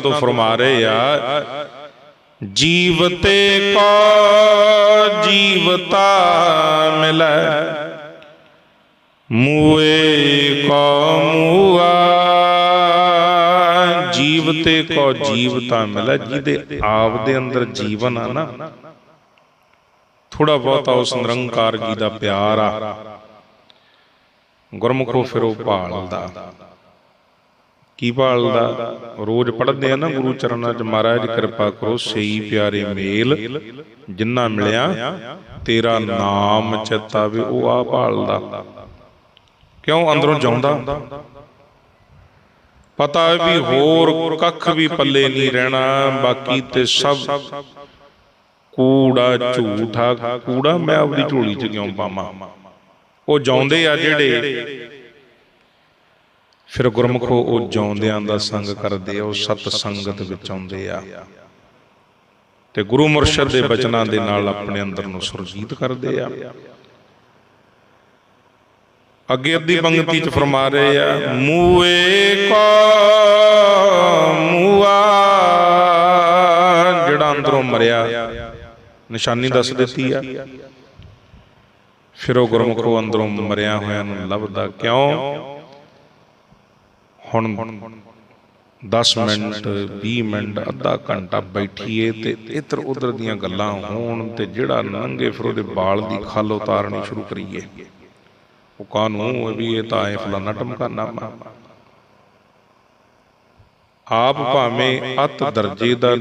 ਤੋਂ ਫਰਮਾ ਰਹੇ ਆ। ਜੀਵਤੇ ਕੋ ਜੀਵਤਾ ਮਿਲੈ, ਮੂਏ ਕੋ ਮੂਆ। ਜੀਵਤੇ ਕੋ ਜੀਵਤਾ ਮਿਲੈ, ਜਿਹਦੇ ਆਪ ਦੇ ਅੰਦਰ ਜੀਵਨ ਆ ਨਾ। ਥੋੜਾ ਬਹੁਤਾ ਉਸ ਨਿਰੰਕਾਰ ਜੀ ਦਾ ਪਿਆਰ ਆ। ਗੁਰਮੁਖੋ ਫਿਰ ਉਹ ਭਾਲਦਾ। ਕੀ ਭਾਲਦਾ? ਰੋਜ਼ ਪੜ੍ਹਦੇ ਆ ਨਾ ਗੁਰੂ ਚਰਨਾਂ 'ਚ ਮਹਾਰਾਜ ਕਿਰਪਾ ਕਰੋ ਸਈ ਪਿਆਰੇ ਮੇਲ ਜਿੰਨਾ ਮਿਲਿਆ, ਤੇਰਾ ਨਾਮ ਚਿਤਾਵੇ ਉਹ ਆ ਭਾਲਦਾ। ਕਿਉਂ ਅੰਦਰੋਂ ਜਾਉਂਦਾ? ਪਤਾ ਹੈ ਵੀ ਹੋਰ ਕੱਖ ਵੀ ਪੱਲੇ ਨਹੀਂ ਰਹਿਣਾ, ਬਾਕੀ ਤੇ ਸਭ ਕੂੜਾ ਝੂਠਾ, ਕੂੜਾ ਮੈਂ ਆਪਣੀ ਝੋਲੀ 'ਚ ਕਿਉਂ ਪਾਵਾਂ? ਉਹ ਜਾਉਂਦੇ ਆ ਜਿਹੜੇ ਫਿਰ ਗੁਰਮੁਖੋ ਉਹ ਜਾਉਂਦਿਆਂ ਦਾ ਸੰਗ ਕਰਦੇ ਆ, ਉਹ ਸਤ ਸੰਗਤ ਵਿੱਚ ਆਉਂਦੇ ਆ। ਤੇ ਗੁਰੂ ਮੁਰਸ਼ਿਦ ਦੇ ਬਚਨਾਂ ਦੇ ਨਾਲ ਆਪਣੇ ਅੰਦਰ ਨੂੰ ਸੁਰਜੀਤ ਕਰਦੇ ਆ। ਅੱਗੇ ਅੱਧੀ ਪੰਕਤੀ ਚ ਫਰਮਾ ਰਹੇ ਆ, ਮੂਏ ਕੋ ਮੂਆ, ਜਿਹੜਾ ਅੰਦਰੋਂ ਮਰਿਆ, ਨਿਸ਼ਾਨੀ ਦੱਸ ਦਿੱਤੀ ਆ। ਫਿਰ ਉਹ ਗੁਰਮੁਖੋ ਅੰਦਰੋਂ ਮਰਿਆ ਹੋਇਆ ਨੂੰ ਲੱਭਦਾ ਕਿਉਂ? ਹੁਣ 10 ਮਿੰਟ 20 ਮਿੰਟ, ਅੱਧਾ ਘੰਟਾ ਬੈਠੀਏ ਤੇ ਇੱਧਰ ਉੱਧਰ ਦੀਆਂ ਗੱਲਾਂ ਹੋਣ ਤੇ ਜਿਹੜਾ ਨੰਗੇ ਫਿਰ ਉਹਦੇ ਬਾਲ ਦੀ ਖੱਲ ਉਤਾਰਨੀ ਸ਼ੁਰੂ ਕਰੀਏ। ਉਹ ਕਾਨੂੰ ਵੀ ਇਹ ਤਾਂ ਐ ਫਲਾਣਾ ਟਮਕਾਨਾ ਮਾ ਆਪ ਭਾਵੇਂ ਅਤ ਦਰਜੇ ਦਾ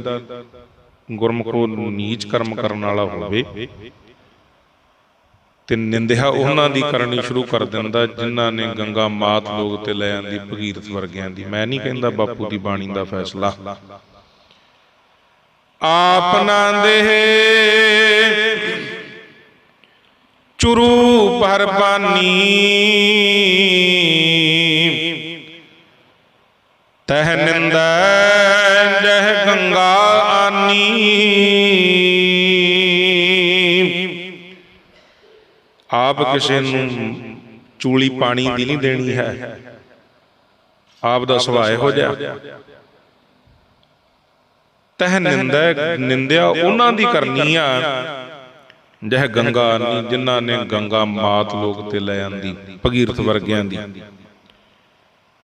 ਗੁਰਮੁਖੋ ਨੀਚ ਕਰਮ ਕਰਨ ਵਾਲਾ ਹੋਵੇ ਤੇ ਨਿੰਦਿਆ ਉਹਨਾਂ ਦੀ ਕਰਨੀ ਸ਼ੁਰੂ ਕਰ ਦਿੰਦਾ ਜਿਨ੍ਹਾਂ ਨੇ ਗੰਗਾ ਮਾਤ ਲੋਕ ਤੇ ਲੈ ਆਂਦੀ ਭਗੀਰਥ ਵਰਗਿਆਂ ਦੀ। ਮੈਂ ਨਹੀਂ ਕਹਿੰਦਾ ਬਾਪੂ ਦੀ ਬਾਣੀ ਦਾ ਫੈਸਲਾ। ਆਪ ਨਾ ਦੇਹ ਚੁਰੂ ਪਰਬਾਨੀ ਤਹ ਨਿੰਦੈ ਜਹ ਗੰਗਾ ਆਨੀ। ਆਪ ਕਿਸੇ ਨੂੰ ਚੂਲੀ ਪਾਣੀ ਦੀ ਨਹੀਂ ਦੇਣੀ ਹੈ। ਆਪ ਦਾ ਸੁਭਾਅ ਹੋ ਜਾ ਤਹ ਨਿੰਦੈ ਨਿੰਦਿਆ ਉਹਨਾਂ ਦੀ ਕਰਨੀ ਆ। ਜਹ ਗੰਗਾ ਨਹੀਂ ਜਿਨ੍ਹਾਂ ਨੇ ਗੰਗਾ ਮਾਤ ਲੋਕ ਤੇ ਲੈ ਆਂਦੀ ਭਗੀਰਥ ਵਰਗਿਆਂ ਦੀ।